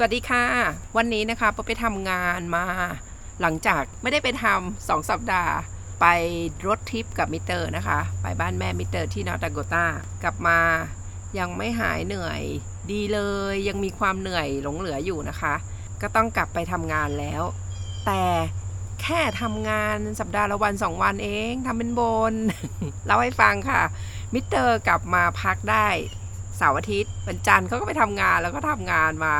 สวัสดีค่ะ วันนี้นะคะปไปทำงานมา หลังจากไม่ได้ไปทำสองสัปดาห์ ไปรถทริปกับมิเตอร์นะคะ ไปบ้านแม่มิเตอร์ที่นอร์ดาโกตากลับมายังไม่หายเหนื่อยดีเลย ยังมีความเหนื่อยหลงเหลืออยู่นะคะ ก็ต้องกลับไปทำงานแล้ว แต่แค่ทำงานสัปดาห์ละวันสองวันเองทำเป็นบนเล่าให้ฟังค่ะ มิเตอร์กลับมาพักได้เสาร์อาทิตย์วันจันทร์เขาก็ไปทำงานแล้วก็ทำงานมา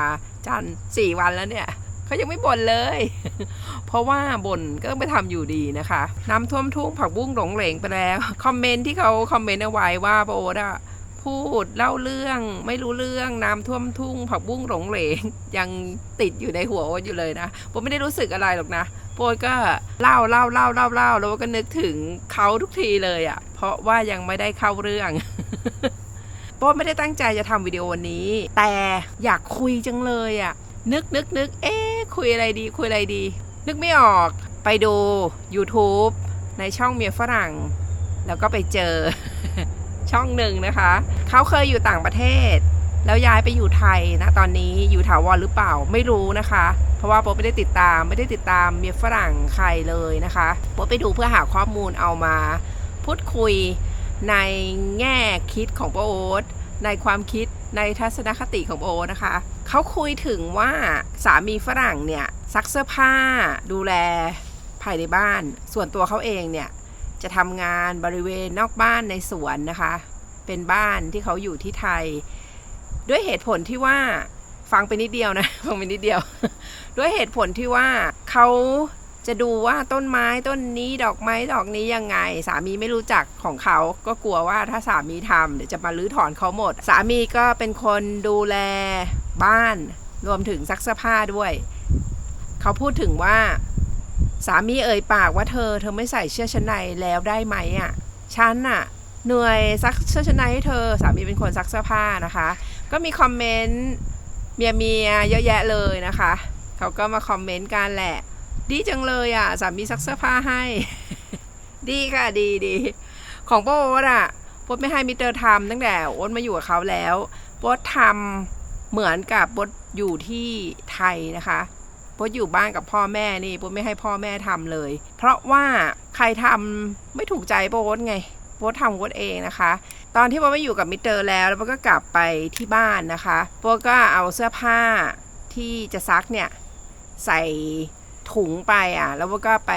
จันสี่วันแล้วเนี่ยเขายังไม่บ่นเลย เพราะว่าบ่นก็ไปทำอยู่ดีนะคะน้ำท่วมทุ่งผักบุ้งหลงเหลงไปแล้ว คอมเมนต์ที่เขาคอมเมนต์เอาไว้ว่าโบดอะพูดเล่าเรื่องไม่รู้เรื่องน้ำท่วมทุ่ง ผักบุ้งหลงเหลงยังติดอยู่ในหัวโอ๊ตอยู่เลยนะโบไม่ได้รู้สึกอะไรหรอกนะโบก็เล่าเล่าเล่าเล่าเล่าแล้วก็นึกถึงเขาทุกทีเลยอะ่ะ เพราะว่ายังไม่ได้เข้าเรื่อง โบไม่ได้ตั้งใจจะทำวิดีโอนี้ แต่อยากคุยจังเลยอะ่ะ นึกนึกนึกเอ๊คุยอะไรดี คุยอะไรดี นึกไม่ออกไปดู YouTube ในช่องเมียฝรั่ง แล้วก็ไปเจอช่องหนึ่งนะคะ เขาเคยอยู่ต่างประเทศ แล้วย้ายไปอยู่ไทยนะตอนนี้อยู่ถาวรหรือเปล่าไม่รู้นะคะ เพราะว่าโป๊ไม่ได้ติดตามไม่ได้ติดตามเมียฝรั่งใครเลยนะคะโป๊ไปดูเพื่อหาข้อมูลเอามา พูดคุย ในแง่คิดของโปโอ๊ตในความคิดในทัศนคติของโป๊โอ๊ตนะคะ เขาคุยถึงว่าสามีฝรั่งเนี่ยซักเสื้อผ้า ดูแลภายในบ้าน ส่วนตัวเขาเองเนี่ยจะทำงานบริเวณนอกบ้านในสวนนะคะ เป็นบ้านที่เขาอยู่ที่ไทย ด้วยเหตุผลที่ว่าฟังไปนิดเดียวนะฟังไปนิดเดียว ด้วยเหตุผลที่ว่าเขา จะดูว่าต้นไม้ต้นนี้ดอกไม้ดอกนี้ยังไง สามีไม่รู้จักของเขาก็กลัวว่าถ้าสามีทำเดี๋ยวจะมาลื้อถอนเขาหมด สามีก็เป็นคนดูแลบ้านรวมถึงซักเสื้อผ้าด้วย เขาพูดถึงว่า สามีเอ่ยปากว่าเธอ เธอไม่ใส่เสื้อชั้นในแล้วได้ไหมอะฉันน่ะเหนื่อยซักเสื้อชั้นในให้เธอ สามีเป็นคนซักเสื้อผ้านะคะ ก็มีคอมเมนต์เมียเมียเยอะแยะเลยนะคะ เขาก็มาคอมเมนต์กันแหละ ดีจังเลยอะสามีซักเสื้อผ้าให้ ดีค่ะดีดีของโป๊ดอะโป๊ดไม่ให้มิเตอร์ทำตั้งแต่โอ๊ตมาอยู่กับเขาแล้วโป๊ดทำเหมือนกับโป๊ดอยู่ที่ไทยนะคะโป๊ดอยู่บ้านกับพ่อแม่นี่โป๊ดไม่ให้พ่อแม่ทำเลย เพราะว่าใครทำไม่ถูกใจโป๊ดไงโป๊ดทำโป๊ดเองนะคะ ตอนที่โป๊ดไม่อยู่กับมิเตอร์แล้วแล้วโป๊ดก็กลับไปที่บ้านนะคะโป๊ดก็เอาเสื้อผ้าที่จะซักเนี่ยใส่ ถุงไปอะ แล้วโป๊ดก็ไป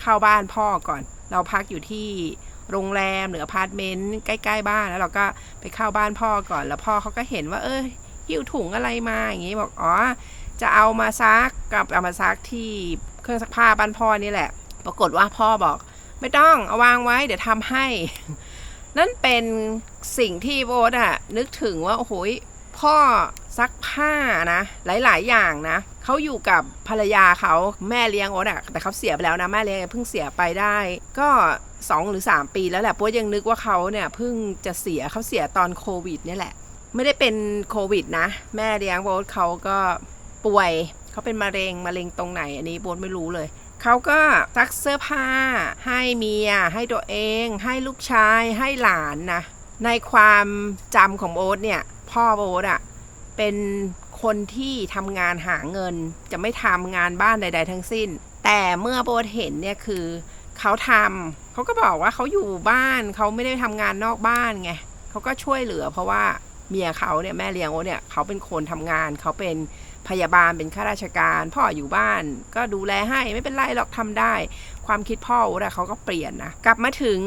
เข้าบ้านพ่อก่อน เราพักอยู่ที่โรงแรมหรืออพาร์ตเมนต์ใกล้ๆบ้านแล้วเราก็ไปเข้าบ้านพ่อก่อน แล้วพ่อเขาก็เห็นว่า เออหิ้วถุงอะไรมาอย่างงี้บอกอ๋อจะเอามาซักกับเอามาซักที่เครื่องซักผ้าบ้านพ่อนี่แหละ ปรากฏว่าพ่อบอก ไม่ต้องเอาวางไว้ เดี๋ยวทำให้ นั่นเป็นสิ่งที่โบทอะนึกถึงว่าโอ้โหยพ่อซักผ้านะ หลายๆ อย่างนะ เขาอยู่กับภรรยาเขาแม่เลี้ยงโอ๊ตอะแต่เขาเสียไปแล้วนะแม่เลี้ยงเพิ่งเสียไปได้ ก็สองหรือสามปีแล้วแหละโบทยังนึกว่าเขาเนี่ยเพิ่งจะเสียเขาเสียตอนโควิดเนี่ยแหละ ไม่ได้เป็นโควิดนะ แม่เลี้ยงโบทเขาก็ป่วยเขาเป็นมะเร็งมะเร็งตรงไหน อันนี้โบทไม่รู้เลยเขาก็ซักเสื้อผ้า ให้เมีย ให้ตัวเอง ให้ลูกชาย ให้หลานนะในความจำของโอ๊ตเนี่ย พ่อโอ๊ตอะเป็น คนที่ทำงานหาเงิน จะไม่ทำงานบ้านใด ๆ ทั้งสิ้น แต่เมื่อโอ๊ตเห็นเนี่ยคือเขาทำเขาก็บอกว่าเขาอยู่บ้านเขาไม่ได้ทำงานนอกบ้านไงเขาก็ช่วยเหลือ เพราะว่าเมียเขาเนี่ยแม่เลี้ยงโอเนี่ยเขาเป็นคนทำงานเขาเป็นพยาบาลเป็นข้าราชการพ่ออยู่บ้าน ก็ดูแลให้ไม่เป็นไรหรอกทำได้ ความคิดพ่อโอ๊ตอะเขาก็เปลี่ยนนะกลับมาถึง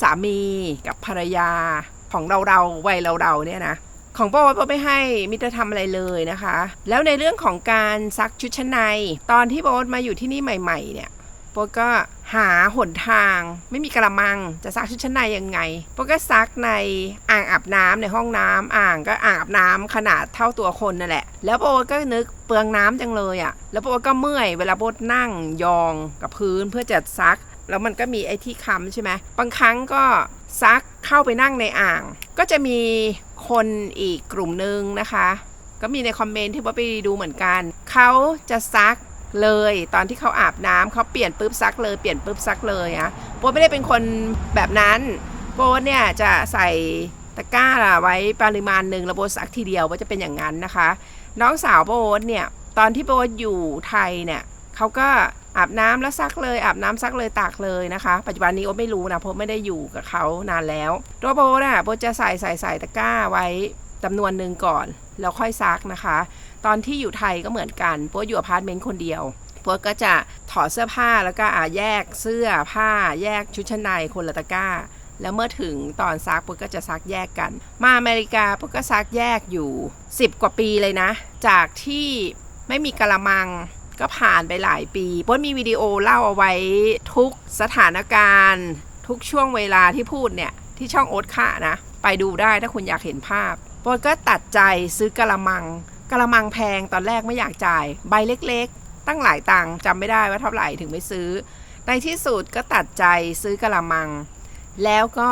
สามีกับภรรยาของเราเราๆวัยเราเราๆเนี่ยนะ ของโป๊โป๊ไม่ให้มิตรทำอะไรเลยนะคะ แล้วในเรื่องของการซักชุดชั้นใน ตอนที่โบ๊ทมาอยู่ที่นี่ใหม่ ๆ เนี่ยโป๊ก็หาหนทาง ไม่มีกระมังจะซักชุดชั้นในยังไงโป๊ก็ซักในอ่างอาบน้ำในห้องน้ำอ่างก็อ่างอาบน้ำขนาดเท่าตัวคนนั่นแหละ แล้วโป๊ก็นึกเปลืองน้ำจังเลยอะ่ะ แล้วโป๊ก็เมื่อยเวลาโป๊นั่งยองกับพื้นเพื่อจะซัก แล้วมันก็มีไอ้ที่ค้ำใช่ไหมบางครั้งก็ ซักเข้าไปนั่งในอ่าง ก็จะมีคนอีกกลุ่มหนึ่งนะคะ ก็มีในคอมเมนต์ที่ว่าไปดูเหมือนกัน เขาจะซักเลยตอนที่เขาอาบน้ำเขาเปลี่ยนปุ๊บซักเลยเปลี่ยนปุ๊บซักเลยอะโป๊ไม่ได้เป็นคนแบบนั้นโป๊เนี่ยจะใส่ตะกร้าอะไว้ปริมาณหนึ่งแล้วโบทซักทีเดียวว่าจะเป็นอย่างนั้นนะคะ น้องสาวโบทเนี่ยตอนที่โบทอยู่ไทยเนี่ยเขาก็ อาบน้ำแล้วซักเลยอาบน้ำซักเลยตากเลยนะคะ ปัจจุบันนี้โอ๊ตไม่รู้นะเพราะไม่ได้อยู่กับเขานานแล้วตัวโบทอะโบจะใส่ใส่ใส่ตะกร้าไว้จำนวนหนึ่งก่อน แล้วค่อยซักนะคะ ตอนที่อยู่ไทยก็เหมือนกันโบอยู่อพาร์ตเมนต์คนเดียวโบทก็จะถอดเสื้อผ้าแล้วก็อาแยกเสื้อผ้า แยกชุดชั้นในคนละตะกร้า แล้วเมื่อถึงตอนซักปุ๊กก็จะซักแยกกัน มาอเมริกาปุ๊กก็ซักแยกอยู่ 10 กว่าปีเลยนะ จากที่ไม่มีกะละมัง ก็ผ่านไปหลายปีปุ๊กมีวิดีโอเล่าเอาไว้ทุกสถานการณ์ ทุกช่วงเวลาที่พูดเนี่ย ที่ช่องโอ๊ตค่ะนะ ไปดูได้ถ้าคุณอยากเห็นภาพปุ๊กก็ตัดใจซื้อกะละมังกะละมังแพงตอนแรกไม่อยากจ่าย ใบเล็กๆ ตั้งหลายตังค์จำไม่ได้ว่าเท่าไหร่ถึงไม่ซื้อ ในที่สุดก็ตัดใจซื้อกะละมัง แล้วก็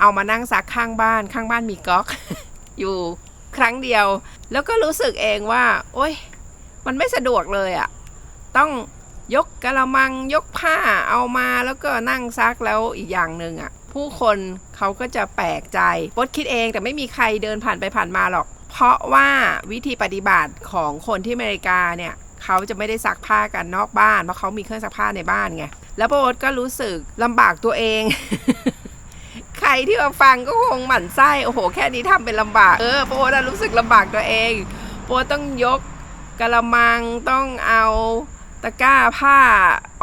เอามานั่งซักข้างบ้านข้างบ้านมีก๊อก อยู่ครั้งเดียว แล้วก็รู้สึกเองว่า โอ๊ยมันไม่สะดวกเลยอะ่ะ ต้องยกกระมังยกผ้าเอามาแล้วก็นั่งซักแล้วอีกอย่างหนึ่งอะ่ะ ผู้คนเขาก็จะแปลกใจปดคิดเองแต่ไม่มีใครเดินผ่านไปผ่านมาหรอก เพราะว่าวิธีปฏิบัติของคนที่อเมริกาเนี่ยเขาจะไม่ได้ซักผ้ากันนอกบ้านเพราะเขามีเครื่องซักผ้าในบ้านไงแล้วโบทก็รู้สึกลำบากตัวเอง ใครที่มาฟังก็คงหมั่นไส้โอ้โห แค่นี้ทำเป็นลำบากเออโปอะรู้สึกลำบากตัวเองโปต้องยกกระมังต้องเอา ตะกร้าผ้า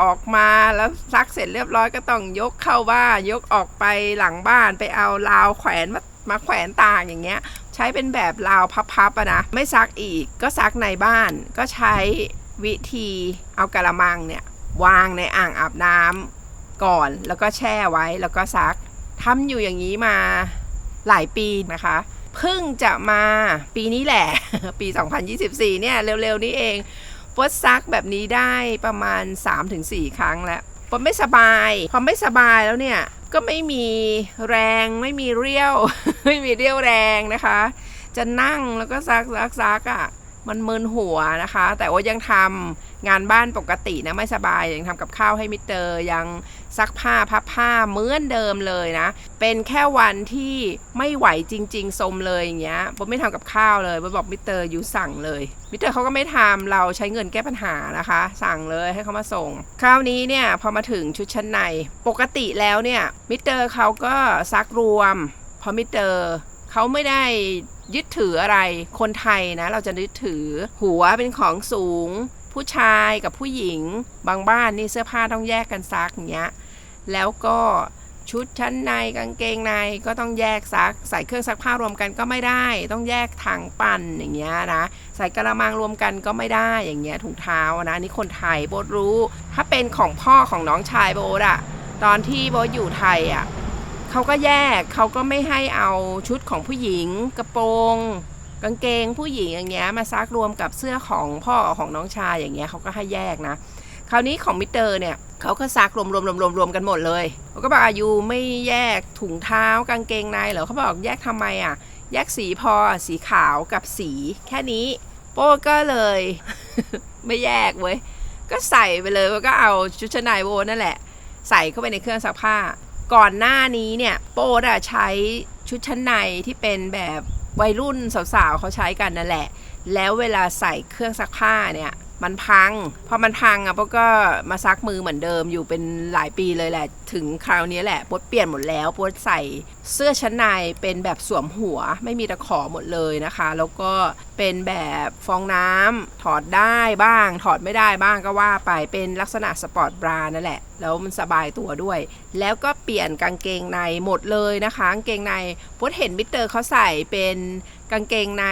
ออกมาแล้วซักเสร็จเรียบร้อยก็ต้องยกเข้าบ้านยกออกไปหลังบ้านไปเอาราวแขวนมามาแขวนตากอย่างเงี้ย ใช้เป็นแบบราวพับๆอะนะไม่ซักอีกก็ซักในบ้าน ก็ใช้วิธีเอากระมังเนี่ยวางในอ่างอาบน้ำก่อนแล้วก็แช่ไว้แล้วก็ซักทำอยู่อย่างนี้มาหลายปีนะคะเพิ่งจะมาปีนี้แหละ ปี 2024 เนี่ย เร็ว ๆ นี้เอง ปดซักแบบนี้ได้ประมาณ 3-4 ครั้งแล้วปดไม่สบายพอไม่สบายแล้วเนี่ยก็ไม่มีแรงไม่มีเรี่ยว ไม่มีเรี่ยวแรงนะคะ จะนั่งแล้วก็ซักซักซักอะ่ะมันมึนหัวนะคะ แต่ว่ายังทำงานบ้านปกตินะไม่สบายยังทำกับข้าวให้มิเตอร์ยัง ซักผ้าพับผ้าเหมือนเดิมเลยนะ เป็นแค่วันที่ไม่ไหวจริง ๆสมเลยอย่างเงี้ยผมไม่ทำกับข้าวเลยผมบอกมิเตอร์ยูสั่งเลยมิเตอร์เขาก็ไม่ทำเราใช้เงินแก้ปัญหานะคะ สั่งเลยให้เขามาส่ง คราวนี้เนี่ยพอมาถึงชุดชั้นใน ปกติแล้วเนี่ยมิเตอร์เขาก็ซักรวมพอมิเตอร์เขาไม่ได้ยึดถืออะไร คนไทยนะ เราจะยึดถือหัวเป็นของสูง ผู้ชายกับผู้หญิง บางบ้านนี่เสื้อผ้าต้องแยกกันซักอย่างเงี้ย แล้วก็ชุดชั้นในกางเกงในก็ต้องแยกซัก ใส่เครื่องซักผ้ารวมกันก็ไม่ได้ ต้องแยกถังปั่นอย่างเงี้ยนะใส่กระมังรวมกันก็ไม่ได้อย่างเงี้ยถุงเท้านะนี่คนไทยโบทรู้ ถ้าเป็นของพ่อของน้องชายโบทอะตอนที่โบทอยู่ไทยอะเขาก็แยกเขาก็ไม่ให้เอาชุดของผู้หญิง กระโปรงกางเกงผู้หญิงอย่างเงี้ยมาซักรวมกับเสื้อของพ่อของน้องชายอย่างเงี้ยเขาก็ให้แยกนะ คราวนี้ของมิเตอร์เนี่ย เขาก็ซักรวมรวมรวมรวมรวมกันหมดเลยเขาก็บอกอายุไม่แยกถุงเท้ากางเกงในเหรอเขาบอกแยกทำไมอะ แยกสีพอสีขาวกับสีแค่นี้ โป้ก็เลย ไม่แยกเว้ยก็ใส่ไปเลยแล้วก็เอาชุดชั้นในโวนั่นแหละ ใส่เข้าไปในเครื่องซักผ้า ก่อนหน้านี้เนี่ย โป๊ดอะใช้ชุดชั้นในที่เป็นแบบวัยรุ่นสาวๆเขาใช้กันนั่นแหละ แล้วเวลาใส่เครื่องซักผ้าเนี่ย มันพังพอมันพังอะพวกก็มาซักมือเหมือนเดิมอยู่เป็นหลายปีเลยแหละ ถึงคราวนี้แหละป๊ดเปลี่ยนหมดแล้วป๊ดใส่ เสื้อชั้นในเป็นแบบสวมหัวไม่มีตะขอหมดเลยนะคะ แล้วก็เป็นแบบฟองน้ำถอดได้บ้าง ถอดไม่ได้บ้างก็ว่าไปเป็นลักษณะสปอร์ตบรานั่นแหละ แล้วมันสบายตัวด้วย แล้วก็เปลี่ยนกางเกงในหมดเลยนะคะกางเกงในโป๊ดเห็นมิสเตอร์เขาใส่เป็นกางเกงใน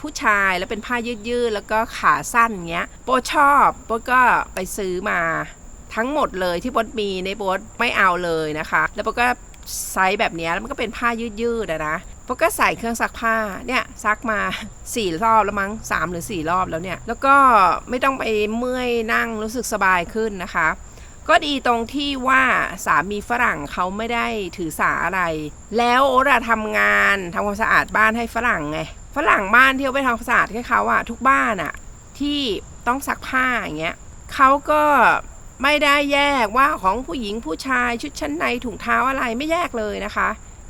ผู้ชายแล้วเป็นผ้ายืดๆแล้วก็ขาสั้นเงี้ยโปชอบโปก็ไปซื้อมาทั้งหมดเลยที่โป๊ดมีในโป๊ดไม่เอาเลยนะคะ แล้วโป๊ดก็ ไซส์แบบนี้แล้วมันก็เป็นผ้ายืดๆอะนะโป๊ดก็ใส่เครื่องซักผ้าเนี่ยซักมาสี่รอบแล้วมั้งสามหรือสี่รอบแล้วเนี่ย แล้วก็ไม่ต้องไปเมื่อยนั่งรู้สึกสบายขึ้นนะคะ ก็ดีตรงที่ว่าสามีฝรั่งเขาไม่ได้ถือสาอะไร แล้วโอ๊ตอะทำงานทำความสะอาดบ้านให้ฝรั่งไงฝรั่งบ้านที่เขาไปทำความสะอาดให้เขาอะทุกบ้านอะที่ต้องซักผ้าอย่างเงี้ยเขาก็ ไม่ได้แยกว่าของผู้หญิงผู้ชายชุดชั้นในถุงเท้าอะไรไม่แยกเลยนะคะ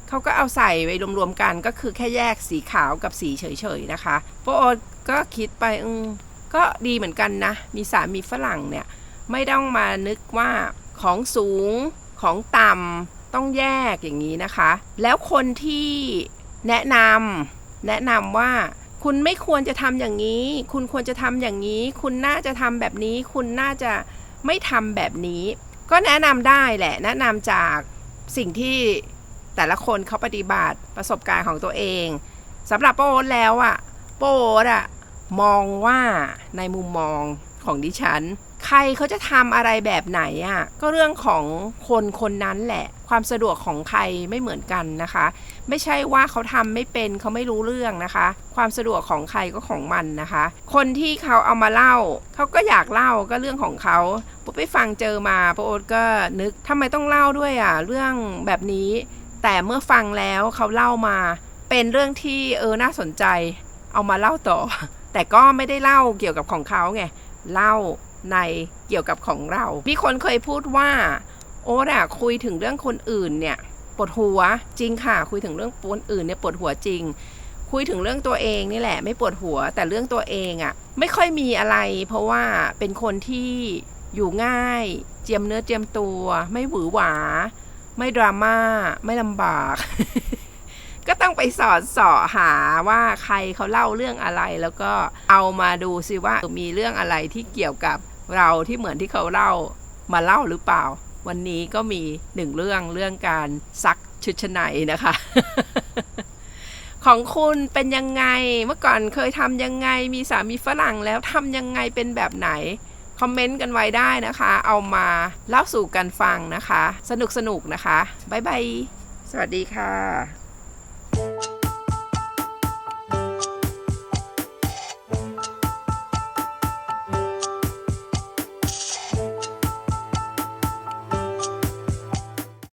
เขาก็เอาใส่ไว้รวมๆกันก็คือแค่แยกสีขาวกับสีเฉยๆนะคะโปโอตก็คิดไปอืมก็ดีเหมือนกันนะ มีสามีฝรั่งเนี่ยไม่ต้องมานึกว่าของสูงของต่ำต้องแยกอย่างนี้นะคะ แล้วคนที่แนะนำแนะนำว่าคุณไม่ควรจะทำอย่างนี้ คุณควรจะทำอย่างนี้ คุณน่าจะทำแบบนี้ คุณน่าจะ ไม่ทำแบบนี้ ก็แนะนำได้แหละ แนะนำจากสิ่งที่แต่ละคนเขาปฏิบัติประสบการณ์ของตัวเองสำหรับโป้โอ๊ตแล้วอะโป้โอ๊ตอะมองว่าในมุมมองของดิฉัน ใครเขาจะทำอะไรแบบไหนอะก็เรื่องของคนคนนั้นแหละ ความสะดวกของใครไม่เหมือนกันนะคะ ไม่ใช่ว่าเขาทำไม่เป็นเขาไม่รู้เรื่องนะคะ ความสะดวกของใครก็ของมันนะคะ คนที่เขาเอามาเล่าเขาก็อยากเล่าก็เรื่องของเขาปุ๊บไปฟังเจอมาปาโอ๊ตก็นึกทำไมต้องเล่าด้วยอะเรื่องแบบนี้ แต่เมื่อฟังแล้วเขาเล่ามาเป็นเรื่องที่เออน่าสนใจ เอามาเล่าต่อ แต่ก็ไม่ได้เล่าเกี่ยวกับของเขาไงเล่า ในเกี่ยวกับของเรา มีคนเคยพูดว่า โอ๊ตอะคุยถึงเรื่องคนอื่นเนี่ยปวดหัวจริงค่ะ คุยถึงเรื่องคนอื่นเนี่ยปวดหัวจริง คุยถึงเรื่องตัวเองนี่แหละ ไม่ปวดหัวแต่เรื่องตัวเองอะไม่ค่อยมีอะไร เพราะว่าเป็นคนที่อยู่ง่าย เจียมเนื้อเจียมตัว ไม่หวือหวา ไม่ดราม่าไม่ลำบาก ก็ต้องไปสอดสอหาว่าใครเขาเล่าเรื่องอะไร แล้วก็เอามาดูซิว่ามีเรื่องอะไรที่เกี่ยวกับ เราที่เหมือนที่เขาเล่ามาเล่าหรือเปล่า วันนี้ก็มีหนึ่งเรื่องเรื่องการซักชุดชั้นในนะคะ ของคุณเป็นยังไงเมื่อก่อนเคยทำยังไงมีสามีฝรั่งแล้วทำยังไงเป็นแบบไหนคอมเมนต์กันไว้ได้นะคะ เอามาเล่าสู่กันฟังนะคะ สนุกสนุกนะคะ บ๊ายบาย สวัสดีค่ะ